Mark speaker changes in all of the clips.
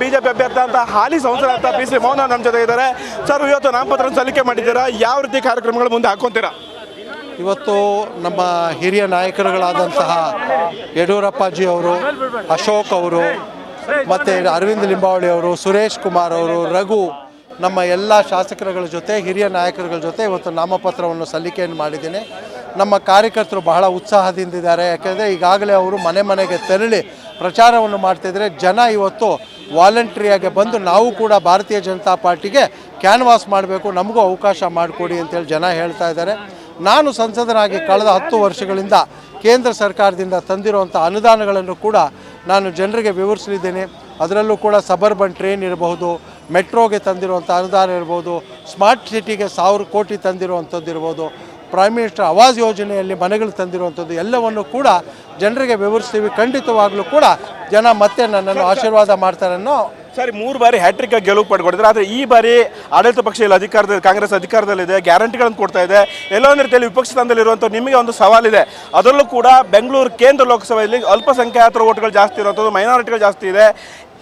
Speaker 1: BJP ಅಭ್ಯರ್ಥಿ ಅಂತ ಹಾಲಿ ಸಂಸದ ಪಿ ಸಿ ಮೋಹನ್ ನಮ್ಮ ಜೊತೆ ಇದ್ದಾರೆ. ಸರ್, ಇವತ್ತು ನಾಮಪತ್ರ ಸಲ್ಲಿಕೆ ಮಾಡಿದ್ದೀರಾ? ಯಾವ ರೀತಿ ಕಾರ್ಯಕ್ರಮಗಳು ಮುಂದೆ ಹಾಕೊಂತೀರಾ
Speaker 2: ಇವತ್ತು ನಮ್ಮ ಹಿರಿಯ ನಾಯಕರುಗಳಾದಂತಹ ಯಡಿಯೂರಪ್ಪಾಜಿ ಅವರು, ಅಶೋಕ್ ಅವರು, ಮತ್ತು ಅರವಿಂದ್ ಲಿಂಬಾವಳಿ ಅವರು, ಸುರೇಶ್ ಕುಮಾರ್ ಅವರು, ರಘು, ನಮ್ಮ ಎಲ್ಲ ಶಾಸಕರುಗಳ ಜೊತೆ, ಹಿರಿಯ ನಾಯಕರುಗಳ ಜೊತೆ ಇವತ್ತು ನಾಮಪತ್ರವನ್ನು ಸಲ್ಲಿಕೆಯನ್ನು ಮಾಡಿದ್ದೀನಿ. ನಮ್ಮ ಕಾರ್ಯಕರ್ತರು ಬಹಳ ಉತ್ಸಾಹದಿಂದಿದ್ದಾರೆ ಯಾಕೆಂದರೆ ಈಗಾಗಲೇ ಅವರು ಮನೆ ಮನೆಗೆ ತೆರಳಿ ಪ್ರಚಾರವನ್ನು ಮಾಡ್ತಿದ್ದಾರೆ ಜನ ಇವತ್ತು ವಾಲಂಟ್ರಿಯಾಗಿ ಬಂದು ನಾವು ಕೂಡ ಭಾರತೀಯ ಜನತಾ ಪಾರ್ಟಿಗೆ ಕ್ಯಾನ್ವಾಸ್ ಮಾಡಬೇಕು, ನಮಗೂ ಅವಕಾಶ ಮಾಡಿಕೊಡಿ ಅಂತೇಳಿ ಜನ ಹೇಳ್ತಾ ಇದ್ದಾರೆ. ನಾನು ಸಂಸದನಾಗಿ ಕಳೆದ ಹತ್ತು ವರ್ಷಗಳಿಂದ ಕೇಂದ್ರ ಸರ್ಕಾರದಿಂದ ತಂದಿರುವಂಥ ಅನುದಾನಗಳನ್ನು ಕೂಡ ನಾನು ಜನರಿಗೆ ವಿವರಿಸಲಿದ್ದೇನೆ. ಅದರಲ್ಲೂ ಕೂಡ ಸಬರ್ಬನ್ ಟ್ರೈನ್ ಇರಬಹುದು, ಮೆಟ್ರೋಗೆ ತಂದಿರುವಂಥ ಅನುದಾನ ಇರ್ಬೋದು ಸ್ಮಾರ್ಟ್ ಸಿಟಿಗೆ ಸಾವಿರ ಕೋಟಿ ತಂದಿರುವಂಥದ್ದು ಇರ್ಬೋದು ಪ್ರೈಮ್ ಮಿನಿಸ್ಟರ್ ಆವಾಸ್ ಯೋಜನೆಯಲ್ಲಿ ಮನೆಗಳು ತಂದಿರುವಂಥದ್ದು ಎಲ್ಲವನ್ನು ಕೂಡ ಜನರಿಗೆ ವಿವರಿಸ್ತೀವಿ. ಖಂಡಿತವಾಗಲೂ ಕೂಡ ಜನ ಮತ್ತೆ ನನ್ನನ್ನು ಆಶೀರ್ವಾದ ಮಾಡ್ತಾರೆ ಅನ್ನೋ
Speaker 1: ಸರ್ ಮೂರು ಬಾರಿ ಹ್ಯಾಟ್ರಿಕ್ ಗೆಲುವು ಪಡ್ಕೊಂಡಿದ್ರೆ ಆದರೆ ಈ ಬಾರಿ ಆಡಳಿತ ಪಕ್ಷ ಇಲ್ಲಿ ಅಧಿಕಾರದಲ್ಲಿ ಕಾಂಗ್ರೆಸ್ ಅಧಿಕಾರದಲ್ಲಿದೆ ಗ್ಯಾರಂಟಿಗಳನ್ನು ಕೊಡ್ತಾ ಇದೆ. ಎಲ್ಲೋ ಒಂದು ರೀತಿಯಲ್ಲಿ ವಿಪಕ್ಷ ಸ್ಥಾನದಲ್ಲಿರುವಂಥ ನಿಮಗೆ ಒಂದು ಸವಾಲಿದೆ. ಅದರಲ್ಲೂ ಕೂಡ ಬೆಂಗಳೂರು ಕೇಂದ್ರ ಲೋಕಸಭೆಯಲ್ಲಿ ಅಲ್ಪಸಂಖ್ಯಾತರ ಓಟ್ಗಳು ಜಾಸ್ತಿ ಇರುವಂಥದ್ದು ಮೈನಾರಿಟಿಗಳು ಜಾಸ್ತಿ ಇದೆ.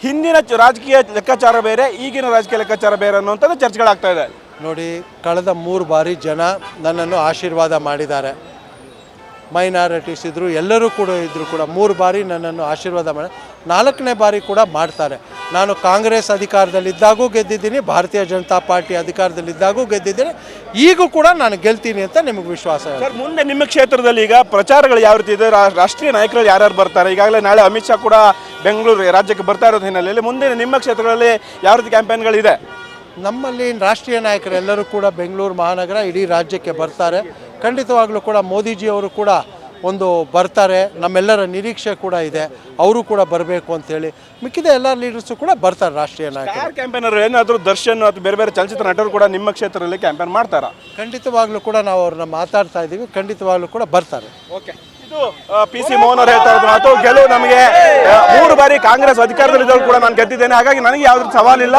Speaker 1: ಹಿಂದಿನ ರಾಜಕೀಯ ಲೆಕ್ಕಾಚಾರ ಬೇರೆ ಈಗಿನ ರಾಜಕೀಯ ಲೆಕ್ಕಾಚಾರ ಬೇರೆ ಅನ್ನುವಂಥದ್ದು ಚರ್ಚೆಗಳಾಗ್ತಾ ಇದೆ.
Speaker 2: ನೋಡಿ ಕಳೆದ ಮೂರು ಬಾರಿ ಜನ ನನ್ನನ್ನು ಆಶೀರ್ವಾದ ಮಾಡಿದ್ದಾರೆ. ಮೈನಾರಿಟೀಸ್ ಇದ್ದರು ಎಲ್ಲರೂ ಕೂಡ ಇದ್ದರು ಕೂಡ ಮೂರು ಬಾರಿ ನನ್ನನ್ನು ಆಶೀರ್ವಾದ ಮಾಡಿ ನಾಲ್ಕನೇ ಬಾರಿ ಕೂಡ ಮಾಡ್ತಾರೆ. ನಾನು ಕಾಂಗ್ರೆಸ್ ಅಧಿಕಾರದಲ್ಲಿದ್ದಾಗೂ ಗೆದ್ದಿದ್ದೀನಿ ಭಾರತೀಯ ಜನತಾ ಪಾರ್ಟಿ ಅಧಿಕಾರದಲ್ಲಿದ್ದಾಗೂ ಗೆದ್ದಿದ್ದೀನಿ. ಈಗೂ ಕೂಡ ನಾನು ಗೆಲ್ತೀನಿ ಅಂತ ನಿಮಗೆ ವಿಶ್ವಾಸ ಇದೆ.
Speaker 1: ಸರ್ ಮುಂದೆ ನಿಮ್ಮ ಕ್ಷೇತ್ರದಲ್ಲಿ ಈಗ ಪ್ರಚಾರಗಳು ಯಾವ ರೀತಿ ಇದೆ? ರಾಷ್ಟ್ರೀಯ ನಾಯಕರು ಯಾರ್ಯಾರು ಬರ್ತಾರೆ? ಈಗಾಗಲೇ ನಾಳೆ ಅಮಿತ್ ಶಾ ಕೂಡ ಬೆಂಗಳೂರು ರಾಜ್ಯಕ್ಕೆ ಬರ್ತಾ ಇರೋದು ಹಿನ್ನೆಲೆಯಲ್ಲಿ ಮುಂದೆ ನಿಮ್ಮ ಕ್ಷೇತ್ರಗಳಲ್ಲಿ ಯಾವ ರೀತಿ ಕ್ಯಾಂಪೇನ್ಗಳಿದೆ?
Speaker 2: ನಮ್ಮಲ್ಲಿ ರಾಷ್ಟ್ರೀಯ ನಾಯಕರೆಲ್ಲರೂ ಕೂಡ ಬೆಂಗಳೂರು ಮಹಾನಗರ ಇಡೀ ರಾಜ್ಯಕ್ಕೆ ಬರ್ತಾರೆ. ಖಂಡಿತವಾಗ್ಲೂ ಕೂಡ ಮೋದಿಜಿಯವರು ಕೂಡ ಒಂದು ಬರ್ತಾರೆ. ನಮ್ಮೆಲ್ಲರ ನಿರೀಕ್ಷೆ ಕೂಡ ಇದೆ. ಅವರು ಕೂಡ ಬರಬೇಕು ಅಂತೇಳಿ ಮಿಕ್ಕಿದ ಎಲ್ಲ ಲೀಡರ್ಸು ಕೂಡ ಬರ್ತಾರೆ ರಾಷ್ಟ್ರೀಯ
Speaker 1: ನಾಯಕ ಕ್ಯಾಂಪೇನರ್ ಏನಾದರೂ ದರ್ಶನ್ ಅಥವಾ ಬೇರೆ ಬೇರೆ ಚಲಚಿತ್ರ ನಟರು ಕೂಡ ನಿಮ್ಮ ಕ್ಷೇತ್ರದಲ್ಲಿ ಕ್ಯಾಂಪೇನ್ ಮಾಡ್ತಾರಾ?
Speaker 2: ಖಂಡಿತವಾಗ್ಲೂ ಕೂಡ ನಾವು ಅವ್ರನ್ನ ಮಾತಾಡ್ತಾ ಇದ್ದೀವಿ ಖಂಡಿತವಾಗ್ಲೂ ಕೂಡ ಬರ್ತಾರೆ.
Speaker 1: ಓಕೆ ಇದು ಪಿ ಸಿ ಮೋಹನ್ ಅವರು ಹೇಳ್ತಾ ಇರೋದು ಕೆಲವು ಗೆಲುವು ನಮಗೆ. ಮೂರು ಬಾರಿ ಕಾಂಗ್ರೆಸ್ ಅಧಿಕಾರದಲ್ಲಿದ್ದವರು ಕೂಡ ನಾನು ಗೆದ್ದಿದ್ದೇನೆ. ಹಾಗಾಗಿ ನನಗೆ ಯಾವ್ದು ಸವಾಲಿಲ್ಲ.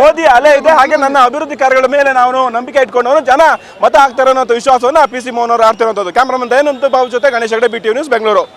Speaker 1: ಮೋದಿ ಅಲೆ ಇದೆ. ಹಾಗೆ ನನ್ನ ಅಭಿವೃದ್ಧಿ ಕಾರ್ಯಗಳ ಮೇಲೆ ನಾನು ನಂಬಿಕೆ ಇಟ್ಕೊಂಡವನು. ಜನ ಮತ ಹಾಕ್ತಾರೆ ಅನ್ನೋ ವಿಶ್ವಾಸವನ್ನು ಪಿ ಸಿ ಮೋಹನ್ ಅವರು ಆಡ್ತಿರೋದು ಕ್ಯಾಮ್ರಾಮನ್ ದಯನಂತ ಬಾಬು ಜೊತೆ Ganesh Hegde B T news Bengaluru